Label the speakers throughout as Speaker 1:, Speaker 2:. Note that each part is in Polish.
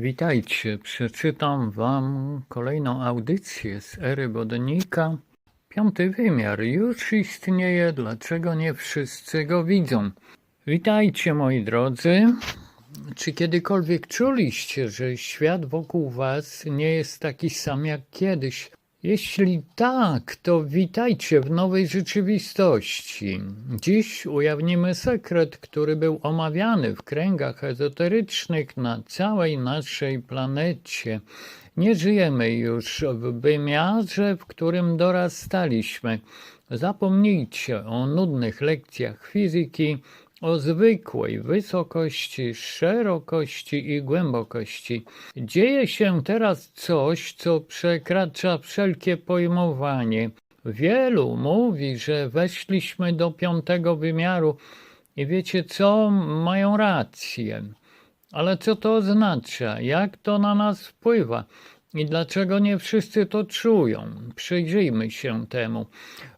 Speaker 1: Witajcie, przeczytam Wam kolejną audycję z ery Bodnika. Piąty wymiar już istnieje, dlaczego nie wszyscy go widzą? Witajcie moi drodzy. Czy kiedykolwiek czuliście, że świat wokół Was nie jest taki sam jak kiedyś? Jeśli tak, to witajcie w nowej rzeczywistości. Dziś ujawnimy sekret, który był omawiany w kręgach ezoterycznych na całej naszej planecie. Nie żyjemy już w wymiarze, w którym dorastaliśmy. Zapomnijcie o nudnych lekcjach fizyki, o zwykłej wysokości, szerokości i głębokości. Dzieje się teraz coś, co przekracza wszelkie pojmowanie. Wielu mówi, że weszliśmy do piątego wymiaru i wiecie co? Mają rację. Ale co to oznacza? Jak to na nas wpływa? I dlaczego nie wszyscy to czują? Przyjrzyjmy się temu.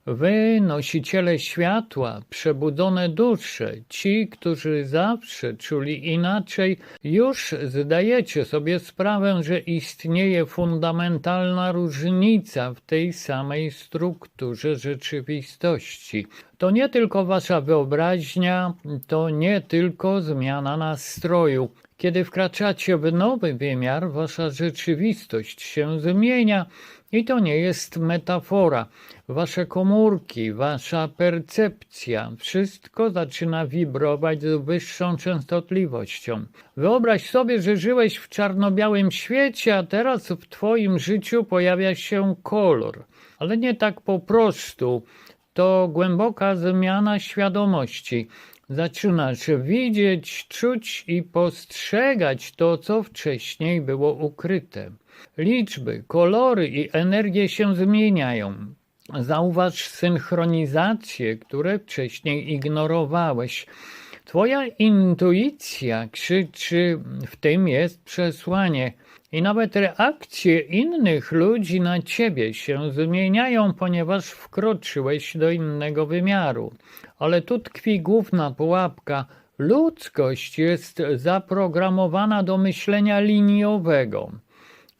Speaker 1: Wy, nosiciele światła, przebudzone dusze, ci, którzy zawsze czuli inaczej, już zdajecie sobie sprawę, że istnieje fundamentalna różnica w tej samej strukturze rzeczywistości. To nie tylko wasza wyobraźnia, to nie tylko zmiana nastroju. Kiedy wkraczacie w nowy wymiar, wasza rzeczywistość się zmienia i to nie jest metafora. Wasze komórki, wasza percepcja, wszystko zaczyna wibrować z wyższą częstotliwością. Wyobraź sobie, że żyłeś w czarno-białym świecie, a teraz w twoim życiu pojawia się kolor. Ale nie tak po prostu. To głęboka zmiana świadomości. Zaczynasz widzieć, czuć i postrzegać to, co wcześniej było ukryte. Liczby, kolory i energie się zmieniają. Zauważ synchronizacje, które wcześniej ignorowałeś. Twoja intuicja krzyczy, w tym jest przesłanie. I nawet reakcje innych ludzi na ciebie się zmieniają, ponieważ wkroczyłeś do innego wymiaru. Ale tu tkwi główna pułapka. Ludzkość jest zaprogramowana do myślenia liniowego.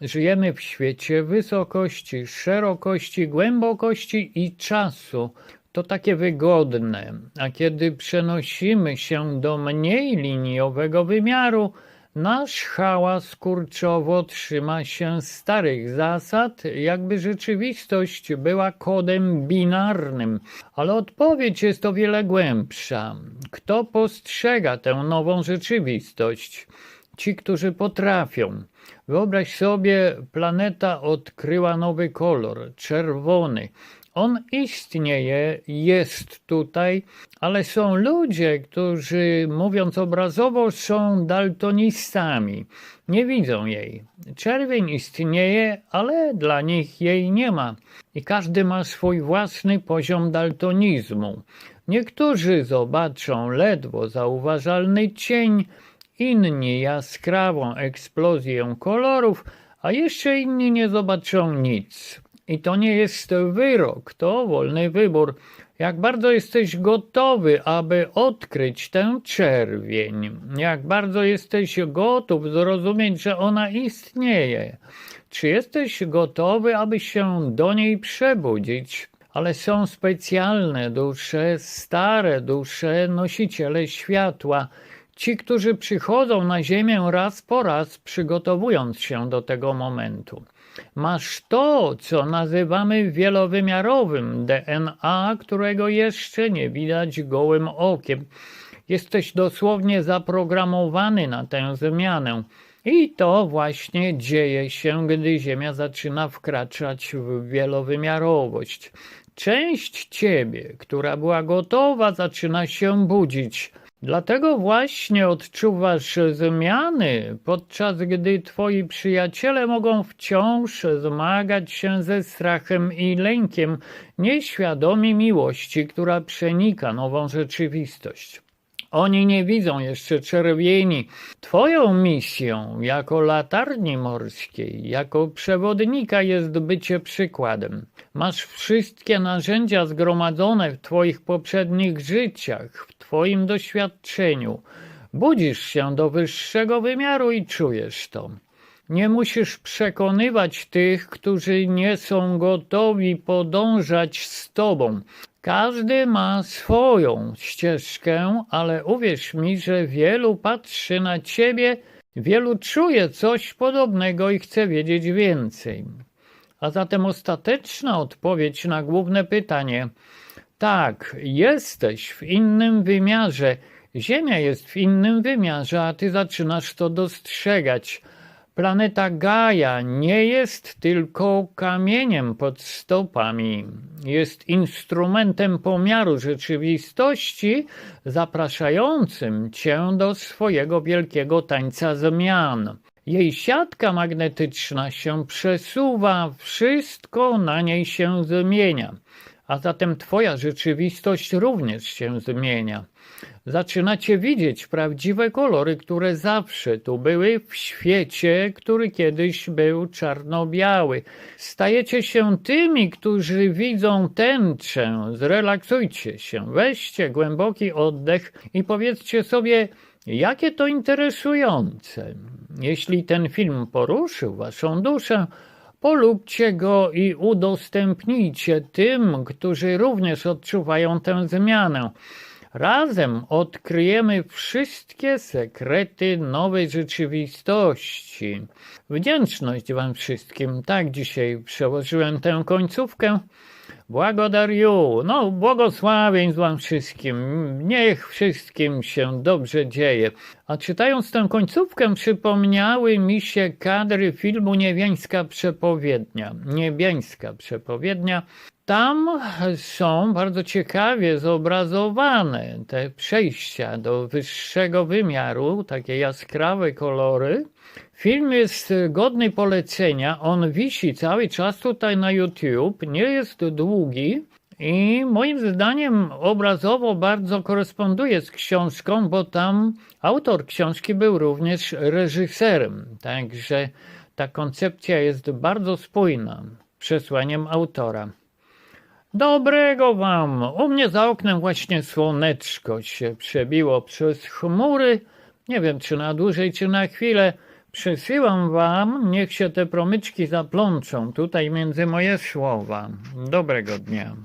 Speaker 1: Żyjemy w świecie wysokości, szerokości, głębokości i czasu. To takie wygodne, a kiedy przenosimy się do mniej liniowego wymiaru, nasz hałas kurczowo trzyma się starych zasad, jakby rzeczywistość była kodem binarnym. Ale odpowiedź jest o wiele głębsza. Kto postrzega tę nową rzeczywistość? Ci, którzy potrafią. Wyobraź sobie, planeta odkryła nowy kolor, czerwony. On istnieje, jest tutaj, ale są ludzie, którzy, mówiąc obrazowo, są daltonistami. Nie widzą jej. Czerwień istnieje, ale dla nich jej nie ma. I każdy ma swój własny poziom daltonizmu. Niektórzy zobaczą ledwo zauważalny cień, inni jaskrawą eksplozję kolorów, a jeszcze inni nie zobaczą nic. I to nie jest wyrok, to wolny wybór. Jak bardzo jesteś gotowy, aby odkryć tę czerwień, jak bardzo jesteś gotów zrozumieć, że ona istnieje, czy jesteś gotowy, aby się do niej przebudzić? Ale są specjalne dusze, stare dusze, nosiciele światła, Ci, którzy przychodzą na Ziemię raz po raz, przygotowując się do tego momentu. Masz to, co nazywamy wielowymiarowym DNA, którego jeszcze nie widać gołym okiem. Jesteś dosłownie zaprogramowany na tę zmianę. I to właśnie dzieje się, gdy Ziemia zaczyna wkraczać w wielowymiarowość. Część ciebie, która była gotowa, zaczyna się budzić Dlatego właśnie odczuwasz zmiany, podczas gdy twoi przyjaciele mogą wciąż zmagać się ze strachem i lękiem, nieświadomi miłości, która przenika nową rzeczywistość. Oni nie widzą jeszcze czerwieni. Twoją misją jako latarni morskiej, jako przewodnika jest bycie przykładem. Masz wszystkie narzędzia zgromadzone w Twoich poprzednich życiach, w Twoim doświadczeniu. Budzisz się do wyższego wymiaru i czujesz to. Nie musisz przekonywać tych, którzy nie są gotowi podążać z tobą. Każdy ma swoją ścieżkę, ale uwierz mi, że wielu patrzy na ciebie, wielu czuje coś podobnego i chce wiedzieć więcej. A zatem ostateczna odpowiedź na główne pytanie. Tak, jesteś w innym wymiarze. Ziemia jest w innym wymiarze, a ty zaczynasz to dostrzegać. Planeta Gaia nie jest tylko kamieniem pod stopami. Jest instrumentem pomiaru rzeczywistości, zapraszającym cię do swojego wielkiego tańca zmian. Jej siatka magnetyczna się przesuwa, wszystko na niej się zmienia, a zatem Twoja rzeczywistość również się zmienia. Zaczynacie widzieć prawdziwe kolory, które zawsze tu były w świecie, który kiedyś był czarno-biały. Stajecie się tymi, którzy widzą tęczę. Zrelaksujcie się, weźcie głęboki oddech i powiedzcie sobie, jakie to interesujące. Jeśli ten film poruszył waszą duszę, polubcie go i udostępnijcie tym, którzy również odczuwają tę zmianę. Razem odkryjemy wszystkie sekrety nowej rzeczywistości. Wdzięczność Wam wszystkim. Tak dzisiaj przełożyłem tę końcówkę. Błagodariu, no błogosławień Wam wszystkim, niech wszystkim się dobrze dzieje. A czytając tę końcówkę przypomniały mi się kadry filmu Niebiańska Przepowiednia. Niebiańska Przepowiednia. Tam są bardzo ciekawie zobrazowane te przejścia do wyższego wymiaru, takie jaskrawe kolory. Film jest godny polecenia. On wisi cały czas tutaj na YouTube. Nie jest długi. I moim zdaniem obrazowo bardzo koresponduje z książką, bo tam autor książki był również reżyserem. Także ta koncepcja jest bardzo spójna przesłaniem autora. Dobrego wam! U mnie za oknem właśnie słoneczko się przebiło przez chmury. Nie wiem, czy na dłużej, czy na chwilę. Przesyłam wam, niech się te promyczki zaplączą tutaj między moje słowa. Dobrego dnia.